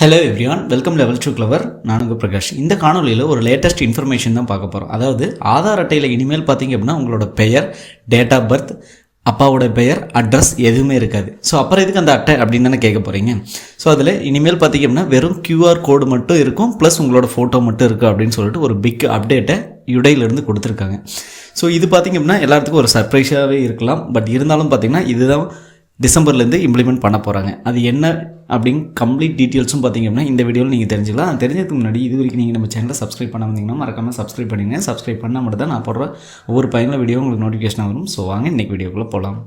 Hello everyone welcome level two clever நானுங்க பிரகாஷ். இந்த காணொலியில் ஒரு லேட்டஸ்ட் இன்ஃபர்மேஷன் தான் பார்க்க போகிறோம் அதாவது ஆதார் அட்டையில் இனிமேல் பார்த்தீங்க அப்படின்னா உங்களோட பெயர் டேட் ஆஃப் பர்த் அப்பாவோட பெயர் அட்ரஸ் எதுவுமே இருக்காது. ஸோ அப்புறம் எதுக்கு அந்த அட்டை அப்படின்னு தானே கேட்க போகிறீங்க ஸோ அதில் இனிமேல் பார்த்தீங்க அப்படின்னா வெறும் கியூஆர் கோடு மட்டும் இருக்கும் ப்ளஸ் உங்களோட ஃபோட்டோ மட்டும் இருக்குது அப்படின்னு சொல்லிட்டு ஒரு பிக் அப்டேட்டை யுடையிலேருந்து கொடுத்துருக்காங்க. ஸோ இது பார்த்தீங்க அப்படின்னா எல்லாத்துக்கும் ஒரு சர்ப்ரைஸாகவே இருக்கலாம். பட் இருந்தாலும் பார்த்தீங்கன்னா இதுதான் டிசம்பர்லேருந்து இம்ப்ளிமெண்ட் பண்ண போகிறாங்க அது என்ன அப்படின்னு கம்ப்ளீட் டீட்டெயில்ஸும் பார்த்திங்க அப்படின்னா இந்த வீடியோவில் நீங்கள் தெரிஞ்சுக்கலாம். தெரிஞ்சதுக்கு முன்னாடி இது வரைக்கும் நீங்கள் நம்ம சேனலை சப்ஸ்கிரைப் பண்ண வந்தீங்கன்னா மறக்காமல் சப்ஸ்கிரைப் பண்ணிங்க சப்ஸ்கிரைப் பண்ணால் மட்டும் தான் நான் போடுற ஒவ்வொரு பயனுள்ள வீடியோ உங்களுக்கு நோட்டிஃபிகேஷன் வரும். ஸோ வாங்க இன்றைக்கி வீடியோக்குள்ளே போகலாம்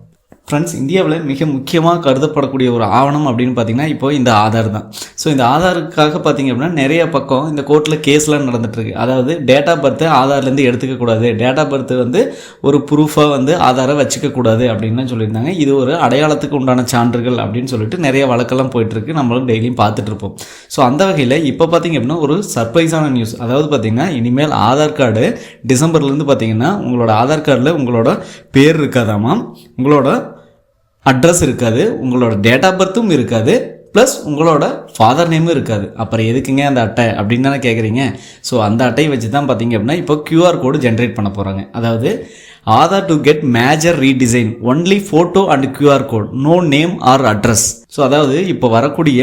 ஃப்ரெண்ட்ஸ் இந்தியாவில் மிக முக்கியமாக கருதப்படக்கூடிய ஒரு ஆவணம் அப்படின்னு பார்த்தீங்கன்னா இப்போ இந்த ஆதார் தான். ஸோ இந்த ஆதாருக்காக பார்த்தீங்க அப்படின்னா நிறைய பக்கம் இந்த கோர்ட்டில் கேஸ்லாம் நடந்துட்டுருக்கு. அதாவது டேட் ஆஃப் பர்த்தை ஆதார்லேருந்து எடுத்துக்கக்கூடாது டேட் ஆஃப் பர்த் வந்து ஒரு ப்ரூஃபாக வந்து ஆதாரை வச்சுக்கக்கூடாது அப்படின்னு சொல்லியிருந்தாங்க. இது ஒரு அடையாளத்துக்கு உண்டான சான்றுகள் அப்படின்னு சொல்லிட்டு நிறைய வழக்கெல்லாம் போயிட்டுருக்கு. நம்மளும் டெய்லியும் பார்த்துட்டு இருப்போம். ஸோ அந்த வகையில் இப்போ பார்த்தீங்க அப்படின்னா ஒரு சர்ப்ரைஸான நியூஸ் அதாவது பார்த்தீங்கன்னா இனிமேல் ஆதார் கார்டு டிசம்பர்லேருந்து பார்த்தீங்கன்னா உங்களோட ஆதார் கார்டில் உங்களோட பேர் இருக்காதாமா உங்களோட அட்ரஸ் இருக்காது உங்களோட டேட் ஆஃப் பர்த்தும் இருக்காது ப்ளஸ் உங்களோட ஃபாதர் நேமும் இருக்காது. அப்புறம் எதுக்குங்க அந்த அட்டை அப்படின்னு தானே கேட்குறீங்க ஸோ அந்த அட்டையை வச்சு தான் பார்த்தீங்க அப்படின்னா இப்போ கியூஆர் கோடு ஜென்ரேட் பண்ண போகிறாங்க அதாவது Aadhaar to get major redesign only photo and QR code no name or address so அதாவது இப்போ வரக்கூடிய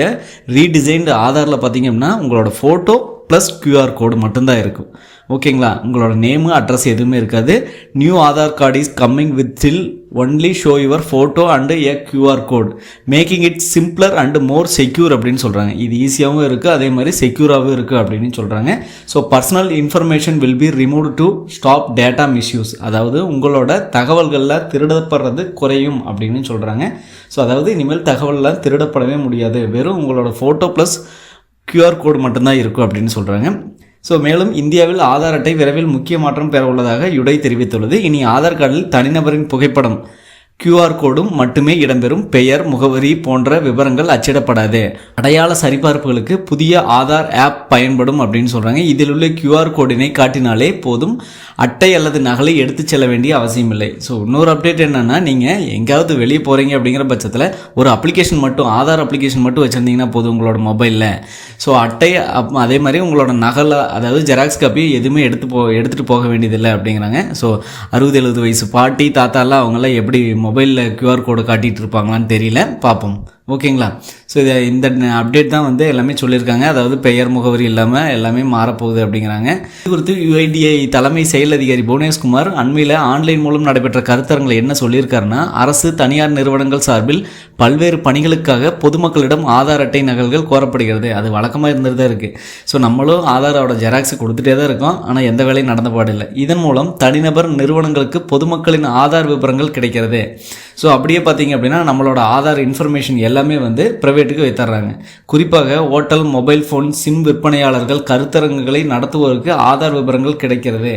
ரீடிசைன்டு ஆதாரில் பார்த்தீங்க அப்படின்னா உங்களோட ஃபோட்டோ ப்ளஸ் கியூஆர் கோடு மட்டும்தான் இருக்கும். ஓகேங்களா உங்களோட நேமு அட்ரஸ் எதுவுமே இருக்காது. New Aadhaar card is coming with will only show your photo and a QR code making it simpler and more secure அப்படின்னு சொல்கிறாங்க இது ஈஸியாகவும் இருக்குது அதே மாதிரி செக்யூராகவும் இருக்குது அப்படின்னு சொல்கிறாங்க so personal information will be remove to stop data misuse அதாவது உங்களோட தகவல்களில் திருடப்படுறது குறையும் அப்படின்னு சொல்கிறாங்க ஸோ அதாவது இனிமேல் தகவல்லாம் திருடப்படவே முடியாது. வெறும் உங்களோட ஃபோட்டோ ப்ளஸ் கியூஆர் கோடு மட்டும்தான் இருக்கும் அப்படின்னு சொல்கிறாங்க ஸோ மேலும் இந்தியாவில் ஆதார் அட்டை விரைவில் முக்கிய மாற்றம் பெற உள்ளதாக யுடை தெரிவித்துள்ளது. இனி ஆதார் கார்டில் தனிநபரின் புகைப்படம் கியூஆர் கோடும் மட்டுமே இடம்பெறும் பெயர் முகவரி போன்ற விவரங்கள் அச்சிடப்படாது. அடையாள சரிபார்ப்புகளுக்கு புதிய ஆதார் ஆப் பயன்படும் அப்படின்னு சொல்கிறாங்க இதில் உள்ள கியூஆர் கோடினை காட்டினாலே போதும். அட்டை அல்லது நகலை எடுத்துச் செல்ல வேண்டிய அவசியம் இல்லை. ஸோ இன்னொரு அப்டேட் என்னென்னா நீங்கள் எங்கேயாவது வெளியே போகிறீங்க அப்படிங்கிற பட்சத்தில் ஒரு அப்ளிகேஷன் மட்டும் ஆதார் அப்ளிகேஷன் மட்டும் வச்சுருந்தீங்கன்னா போதும் உங்களோட மொபைலில் ஸோ அட்டை அப் அதே மாதிரி உங்களோட நகலை அதாவது ஜெராக்ஸ் காப்பி எதுவுமே எடுத்து போ எடுத்துகிட்டு போக வேண்டியதில்லை அப்படிங்கிறாங்க. ஸோ அறுபது எழுபது வயசு பாட்டி தாத்தாலாம் அவங்களாம் எப்படி மொபைலில் கியூஆர் கோடு காட்டிகிட்டு இருப்பாங்களான்னு தெரியல. பார்ப்போம். ஓகேங்களா? ஸோ இது இந்த அப்டேட் தான் வந்து எல்லாமே சொல்லியிருக்காங்க. அதாவது பெயர் முகவரி இல்லாமல் எல்லாமே மாறப்போகுது அப்படிங்கிறாங்க. இது குறித்து யுஐடிஐ தலைமை செயல் அதிகாரி புவனேஷ்குமார் அண்மையில் ஆன்லைன் மூலம் நடைபெற்ற கருத்தரங்களை என்ன சொல்லியிருக்காருன்னா அரசு தனியார் நிறுவனங்கள் சார்பில் பல்வேறு பணிகளுக்காக பொதுமக்களிடம் ஆதார் அட்டை நகல்கள் கோரப்படுகிறது. அது வழக்கமாக இருந்துட்டு தான் இருக்குது ஸோ நம்மளும் ஆதாரோட ஜெராக்ஸ் கொடுத்துட்டே தான் இருக்கோம். ஆனால் எந்த வேலையும் நடந்த பாடில்லை இதன் மூலம் தனிநபர் நிறுவனங்களுக்கு பொதுமக்களின் ஆதார் விவரங்கள் கிடைக்கிறது. ஸோ அப்படியே பார்த்தீங்க அப்படின்னா நம்மளோட ஆதார் இன்ஃபர்மேஷன் எல்லாமே வந்து ப்ரைவேட்டுக்கு வைத்தர்றாங்க. குறிப்பாக ஹோட்டல் மொபைல் ஃபோன் சிம் விற்பனையாளர்கள் கருத்தரங்குகளை நடத்துவோருக்கு ஆதார் விவரங்கள் கிடைக்கிறது.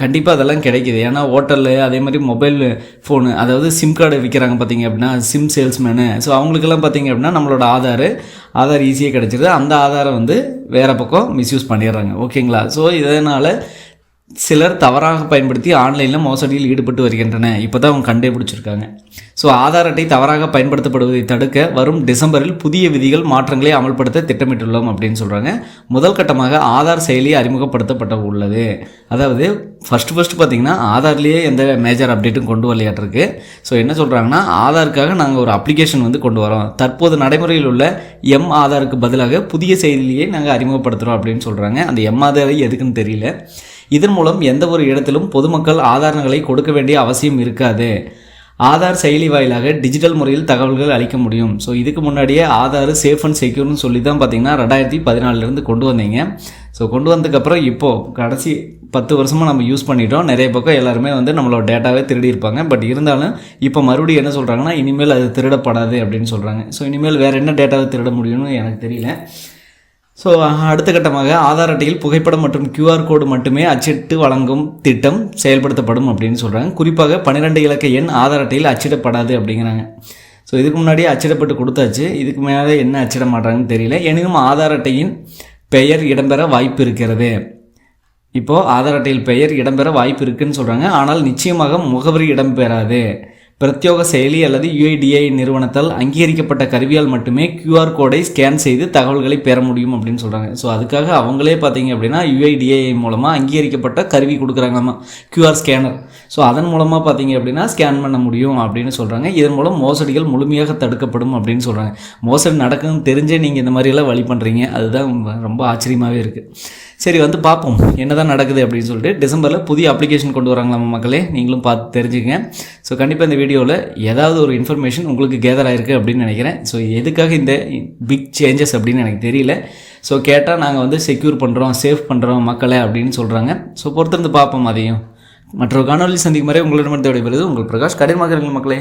கண்டிப்பாக அதெல்லாம் கிடைக்கிது. ஏன்னா ஹோட்டலில் அதே மாதிரி மொபைல் ஃபோனு அதாவது சிம் கார்டு விற்கிறாங்க பார்த்தீங்க அப்படின்னா சிம் சேல்ஸ்மேனு ஸோ அவங்களுக்கெல்லாம் பார்த்தீங்க அப்படின்னா நம்மளோட ஆதார் ஆதார் ஈஸியாக கிடச்சிருது. அந்த ஆதாரை வந்து வேறு பக்கம் மிஸ்யூஸ் பண்ணிடுறாங்க. ஓகேங்களா ஸோ இதனால் சிலர் தவறாக பயன்படுத்தி ஆன்லைனில் மோசடியில் ஈடுபட்டு வருகின்றன. இப்போ தான் அவங்க கண்டுபிடிச்சிருக்காங்க ஸோ ஆதார் அட்டை தவறாக பயன்படுத்தப்படுவதை தடுக்க வரும் டிசம்பரில் புதிய விதிகள் மாற்றங்களை அமல்படுத்த திட்டமிட்டுள்ளோம் அப்படின்னு சொல்கிறாங்க முதல் கட்டமாக ஆதார் செயலி அறிமுகப்படுத்தப்பட உள்ளது. அதாவது ஃபஸ்ட்டு ஃபஸ்ட்டு பார்த்தீங்கன்னா ஆதார்லேயே எந்த மேஜர் அப்டேட்டும் கொண்டு வரலையாட்டிருக்கு. ஸோ என்ன சொல்கிறாங்கன்னா ஆதாருக்காக நாங்கள் ஒரு அப்ளிகேஷன் வந்து கொண்டு வரோம். தற்போது நடைமுறையில் உள்ள எம் ஆதாருக்கு பதிலாக புதிய செயலியை நாங்கள் அறிமுகப்படுத்துகிறோம் அப்படின்னு சொல்கிறாங்க அந்த எம் ஆதாரை எதுக்குன்னு தெரியல. இதன் மூலம் எந்த ஒரு இடத்திலும் பொதுமக்கள் ஆதாரங்களை கொடுக்க வேண்டிய அவசியம் இருக்காது. ஆதார் செயலி வாயிலாக டிஜிட்டல் முறையில் தகவல்கள் அளிக்க முடியும். ஸோ இதுக்கு முன்னாடியே ஆதார் சேஃப் அண்ட் செக்யூர்னு சொல்லி தான் பார்த்தீங்கன்னா ரெண்டாயிரத்தி பதினாலிருந்து கொண்டு வந்தீங்க. ஸோ கொண்டு வந்ததுக்கப்புறம் இப்போது கடைசி பத்து வருஷமாக நம்ம யூஸ் பண்ணிட்டோம். நிறைய பக்கம் எல்லாருமே வந்து நம்மளோட டேட்டாவே திருடி இருப்பாங்க. பட் இருந்தாலும் இப்போ மறுபடியும் என்ன சொல்கிறாங்கன்னா இனிமேல் அது திருடப்படாது அப்படின்னு சொல்கிறாங்க ஸோ இனிமேல் வேறு என்ன டேட்டாவை திருட முடியும்னு எனக்கு தெரியல. ஸோ அடுத்த கட்டமாக ஆதார் அட்டையில் புகைப்படம் மற்றும் கியூஆர் கோடு மட்டுமே அச்சிட்டு வழங்கும் திட்டம் செயல்படுத்தப்படும் அப்படின்னு சொல்கிறாங்க குறிப்பாக பன்னிரெண்டு இலக்க எண் ஆதார் அட்டையில் அச்சிடப்படாது அப்படிங்கிறாங்க. ஸோ இதுக்கு முன்னாடியே அச்சிடப்பட்டு கொடுத்தாச்சு. இதுக்கு மேலே என்ன அச்சிட மாட்டாங்கன்னு தெரியல. எனினும் ஆதார் அட்டையின் பெயர் இடம்பெற வாய்ப்பு இருக்கிறது. இப்போது ஆதார் அட்டையில் பெயர் இடம்பெற வாய்ப்பு இருக்குதுன்னு சொல்கிறாங்க ஆனால் நிச்சயமாக முகவரி இடம்பெறாது. பிரத்யோக செயலி அல்லது யுஐடிஐ நிறுவனத்தால் அங்கீகரிக்கப்பட்ட கருவியால் மட்டுமே கியூஆர் கோடை ஸ்கேன் செய்து தகவல்களை பெற முடியும் அப்படின்னு சொல்கிறாங்க ஸோ அதுக்காக அவங்களே பார்த்தீங்க அப்படின்னா யுஐடிஐ மூலமாக அங்கீகரிக்கப்பட்ட கருவி கொடுக்குறாங்களாமா கியூஆர் ஸ்கேனர் ஸோ அதன் மூலமாக பார்த்தீங்க அப்படின்னா ஸ்கேன் பண்ண முடியும் அப்படின்னு சொல்கிறாங்க இதன் மூலம் மோசடிகள் முழுமையாக தடுக்கப்படும் அப்படின்னு சொல்கிறாங்க மோசடி நடக்குதுன்னு தெரிஞ்சே நீங்கள் இந்த மாதிரியெல்லாம் வழி பண்ணுறீங்க அதுதான் ரொம்ப ஆச்சரியமாகவே இருக்குது சரி வந்து பார்ப்போம். என்னதான் நடக்குது அப்படின்னு சொல்லிட்டு டிசம்பரில் புதிய அப்ளிகேஷன் கொண்டு வராங்களாமா மக்களே. நீங்களும் பார்த்து தெரிஞ்சுக்கங்க. ஸோ கண்டிப்பாக இந்த வீடியோவில் ஏதாவது ஒரு இன்ஃபர்மேஷன் உங்களுக்கு கேதர் ஆயிருக்கு அப்படின்னு நினைக்கிறேன். ஸோ எதுக்காக இந்த பிக் சேஞ்சஸ் அப்படின்னு எனக்கு தெரியல. ஸோ கேட்டால் நாங்கள் வந்து செக்யூர் பண்ணுறோம் சேஃப் பண்ணுறோம் மக்களை அப்படின்னு சொல்கிறாங்க ஸோ பொறுத்திருந்து பார்ப்போம் அதையும். மற்றொரு காணொலி சந்திக்கும் வரை உங்களிடமிருந்து விடைபெறுவது உங்கள் பிரகாஷ். கடினமாக மக்களே.